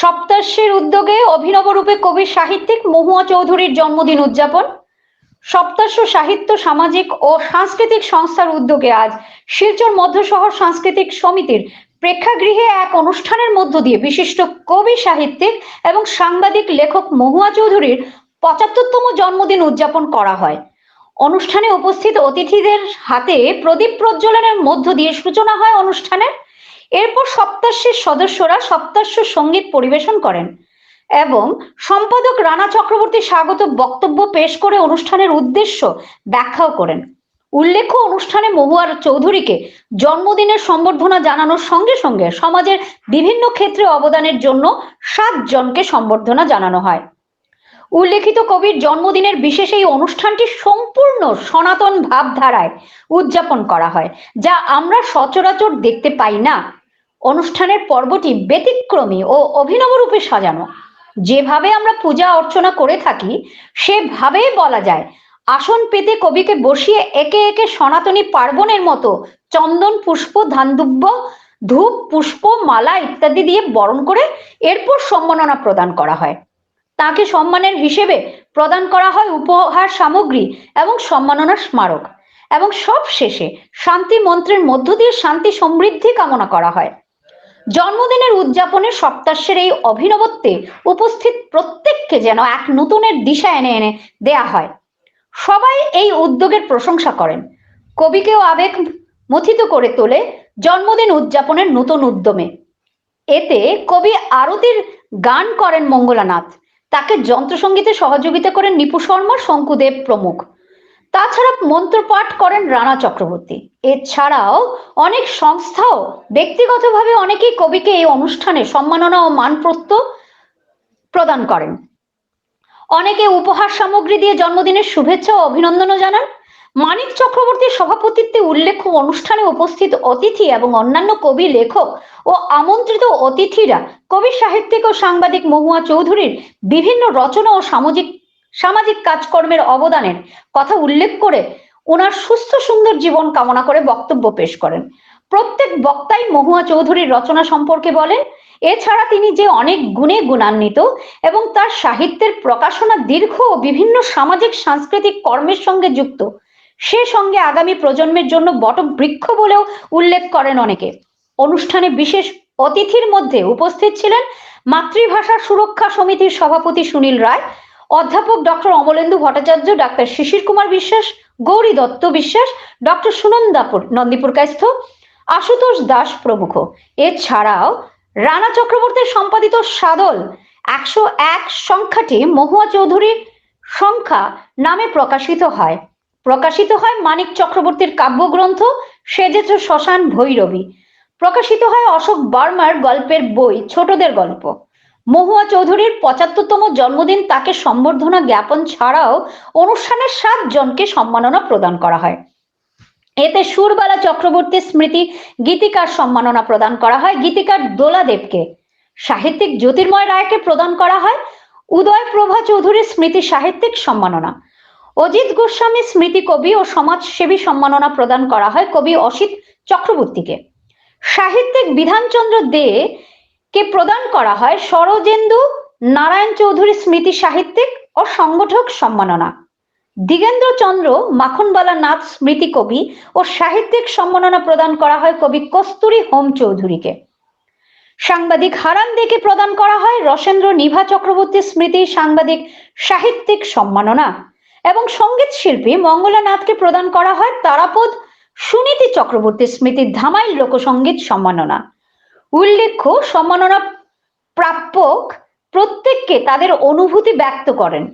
সপ্তাশ্রীর উদ্যোগে অভিনব রূপে কবি সাহিত্যিক মহুয়া চৌধুরীর জন্মদিন উদযাপন। সপ্তাশ্র সাহিত্য, সামাজিক ও সাংস্কৃতিক সংস্থার উদ্যোগে আজ শিলচর মধ্য শহর সাংস্কৃতিক সমিতির প্রেক্ষাগৃহে এক অনুষ্ঠানের মধ্য দিয়ে বিশিষ্ট কবি সাহিত্যিক এবং সাংবাদিক লেখক মহুয়া চৌধুরীর পঁচাত্তরতম জন্মদিন উদযাপন করা হয়। অনুষ্ঠানে উপস্থিত অতিথিদের হাতে প্রদীপ প্রজ্বলনের মধ্য দিয়ে সূচনা হয় অনুষ্ঠানের। এরপর সপ্তাশ্রীর সদস্যরা সপ্তাশ্র সংগীত পরিবেশন করেন এবং সম্পাদক রানা চক্রবর্তী স্বাগত বক্তব্য পেশ করে অনুষ্ঠানের উদ্দেশ্য ব্যাখ্যাও করেন। উল্লেখ্য, অনুষ্ঠানে মহুয়ার চৌধুরীকে জন্মদিনের সম্বর্ধনা জানানোর সঙ্গে সঙ্গে সমাজের বিভিন্ন ক্ষেত্রে অবদানের জন্য সাত জনকে সম্বর্ধনা জানানো হয়। উল্লেখিত কবির জন্মদিনের বিশেষ এই অনুষ্ঠানটি সম্পূর্ণ সনাতন ভাবধারায় উদযাপন করা হয়, যা আমরা সচরাচর দেখতে পাই না। অনুষ্ঠানের পর্বটি ব্যতিক্রমী ও অভিনব রূপে সাজানো। যেভাবে আমরা পূজা অর্চনা করে থাকি, সেভাবেই বলা যায়, আসন পেতে কবিকে বসিয়ে একে একে সনাতনী পার্বণের মতো চন্দন, পুষ্প ধানদুব্য ধূপ, পুষ্প, মালা ইত্যাদি দিয়ে বরণ করে এরপর সম্মাননা প্রদান করা হয়। তাকে সম্মানের হিসেবে প্রদান করা হয় উপহার সামগ্রী এবং সম্মাননা স্মারক। এবং সব শেষে শান্তি মন্ত্রের মধ্য দিয়ে শান্তি সমৃদ্ধি কামনা করা হয়। জন্মদিনের উদযাপনে সপ্তাহের এই অভিনবত্বে উপস্থিত প্রত্যেককে যেন এক নতুনের দিশা এনে এনে দেয়া হয়। সবাই এই উদ্যোগের প্রশংসা করেন। কবিকেও আবেগ মথিত করে তোলে জন্মদিন উদযাপনের নতুন উদ্যমে। এতে কবি আরতির গান করেন মঙ্গলানাথ। তাকে যন্ত্রসঙ্গীতে সহযোগিতা করেন নিপু শর্মা, শঙ্কুদেব প্রমুখ। তাছাড়া মন্ত্রপাঠ করেন রানা চক্রবর্তী। এছাড়াও অনেক সংস্থাও ব্যক্তিগতভাবে অনেকেই কবিকে এই অনুষ্ঠানে সম্মাননা ও মানপ্রত্য প্রদান করেন। অনেকে উপহার সামগ্রী দিয়ে জন্মদিনের শুভেচ্ছা ও অভিনন্দনও জানান। মানিক চক্রবর্তীর সভাপতিত্বে উল্লেখ্য অনুষ্ঠানে উপস্থিত অতিথি এবং অন্যান্য কবি লেখক ও আমন্ত্রিত অতিথিরা কবি সাহিত্যিক ও সাংবাদিক মহুয়া চৌধুরীর বিভিন্ন রচনা ও সামাজিক সামাজিক কাজকর্মের অবদানের কথা উল্লেখ করে ওনার সুস্থ সুন্দর জীবন কামনা করে বক্তব্য পেশ করেন। প্রত্যেক বক্তাই মহুয়া চৌধুরীর রচনা সম্পর্কে বলেন, এছাড়া তিনি যে অনেক গুণে গুণান্বিত এবং তার সাহিত্যের প্রকাশনা দীর্ঘ ও বিভিন্ন সামাজিক সাংস্কৃতিক কর্মের সঙ্গে যুক্ত, সে সঙ্গে আগামী প্রজন্মের জন্য বটবৃক্ষ বলেও উল্লেখ করেন অনেকে। অনুষ্ঠানে বিশেষ অতিথির মধ্যে উপস্থিত ছিলেন মাতৃভাষা সুরক্ষা সমিতির সভাপতি সুনীল রায় অধ্যাপক doctor Amalendu Bhattacharya, doctor Shishir Kumar Biswas, Gauri Dutta Biswas, doctor সুনন্দাপুর, Nandipur কাস্থ আশুতোষ দাস প্রমুখ। এছাড়াও রানা চক্রবর্তীর সম্পাদিত সাদল একশো এক সংখ্যাটি মহুয়া চৌধুরীর সংখ্যা নামে প্রকাশিত হয়। প্রকাশিত হয় মানিক চক্রবর্তীর কাব্যগ্রন্থ সেজেছ শ্মশান ভৈরবী। প্রকাশিত হয় অশোক বার্মার গল্পের বই ছোটদের গল্প। মহুয়া চৌধুরীর পঁচাত্তরতম জন্মদিন তাকে সম্বর্ধনা জ্ঞাপন ছাড়াও অনুষ্ঠানের সাত জনকে সম্মাননা প্রদান করা হয়। এতে সুরবালা চক্রবর্তী স্মৃতি গীতিকার সম্মাননা প্রদান করা হয়। গীতিকার দোলা দেবকে সাহিত্যিক জ্যোতির্ময় রায়কে প্রদান করা হয়। উদয় প্রভা চৌধুরীর স্মৃতি সাহিত্যিক সম্মাননা। অজিত গোস্বামী স্মৃতি কবি ও সমাজসেবী সম্মাননা প্রদান করা হয় কবি অসিত চক্রবর্তীকে। সাহিত্যিক বিধানচন্দ্র দে কে প্রদান করা হয় সরজেন্দু নারায়ণ চৌধুরী স্মৃতি সাহিত্যিক ও সংগঠক সম্মাননা। দিগেন্দ্র চন্দ্র মাখনবালা নাথ স্মৃতি কবি ও সাহিত্যিক সম্মাননা প্রদান করা হয় কবি কস্তুরী হোম চৌধুরীকে। সাংবাদিক হারান দেকে প্রদান করা হয় রসেন্দ্র নিভা চক্রবর্তী স্মৃতি সাংবাদিক সাহিত্যিক সম্মাননা এবং সংগীত শিল্পী মঙ্গলানাথকে প্রদান করা হয় তারাপদ সুনীতি চক্রবর্তী স্মৃতির ধামাইল লোকসঙ্গীত সম্মাননা। উল্লেখ্য সম্মাননা প্রাপক প্রত্যেককে তাদের অনুভূতি ব্যক্ত করেন।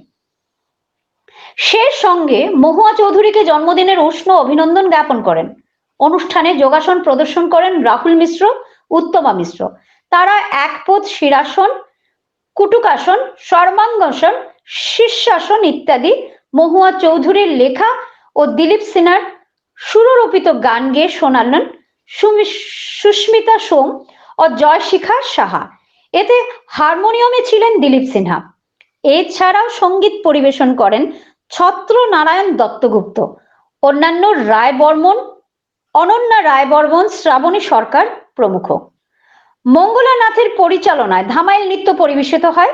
সে সঙ্গে মহুয়া চৌধুরীকে জন্মদিনের উষ্ণ অভিনন্দন জ্ঞাপন করেন। অনুষ্ঠানে যোগাসন প্রদর্শন করেন রাহুল মিশ্র, উত্তমা মিশ্র। তারা একপদ শিরাসন, কুটুকাসন সর্বাঙ্গাসন শীর্ষাসন ইত্যাদি মহুয়া চৌধুরীর লেখা ও দিলীপ সিনহার সুররোপিত গান গেয়ে শোনালেন সুস্মিতা সোম ও জয়শিখা সাহা। এতে হারমোনিয়ামে ছিলেন দিলীপ সিনহা। এছাড়াও সংগীত পরিবেশন করেন ছত্র নারায়ণ দত্তগুপ্ত। অন্যান্য রায় বর্মন অনন্যা রায় বর্মন শ্রাবণী সরকার প্রমুখ। মঙ্গলানাথের পরিচালনায় ধামাইল নৃত্য পরিবেশিত হয়।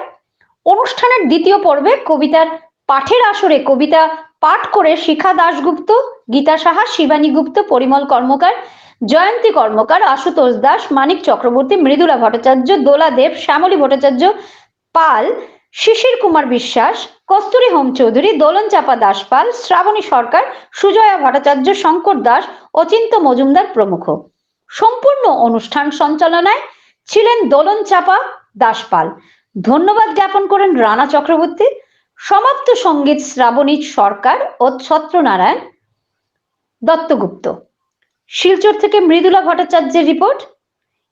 অনুষ্ঠানের দ্বিতীয় পর্বে কবিতার পাঠের আসরে কবিতা পাঠ করে শিখা দাশগুপ্ত, গীতা সাহা, শিবানী গুপ্ত, পরিমল কর্মকার জয়ন্তী কর্মকার, আশুতোষ দাস, মানিক চক্রবর্তী, মৃদুলা ভট্টাচার্য, দোলা দেব, শ্যামলী ভট্টাচার্য, পাল, শিশির কুমার বিশ্বাস, কস্তুরী হোম চৌধুরী দোলন চাপা দাস পাল শ্রাবণী সরকার, সুজয়া ভট্টাচার্য, শঙ্কর দাস, অচিন্ত মজুমদার প্রমুখ। সম্পূর্ণ অনুষ্ঠান সঞ্চালনায় ছিলেন দোলন চাপা দাসপাল। ধন্যবাদ জ্ঞাপন করেন রানা চক্রবর্তী। সমাপ্ত সংগীত শ্রাবণী সরকার ও ছত্রনারায়ণ দত্তগুপ্ত। শিলচর থেকে মৃদুলা ভট্টাচার্যের রিপোর্ট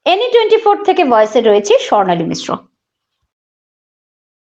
এনি টোয়েন্টি ফোর থেকে ভয়েসে রয়েছে স্বর্ণালী মিশ্র।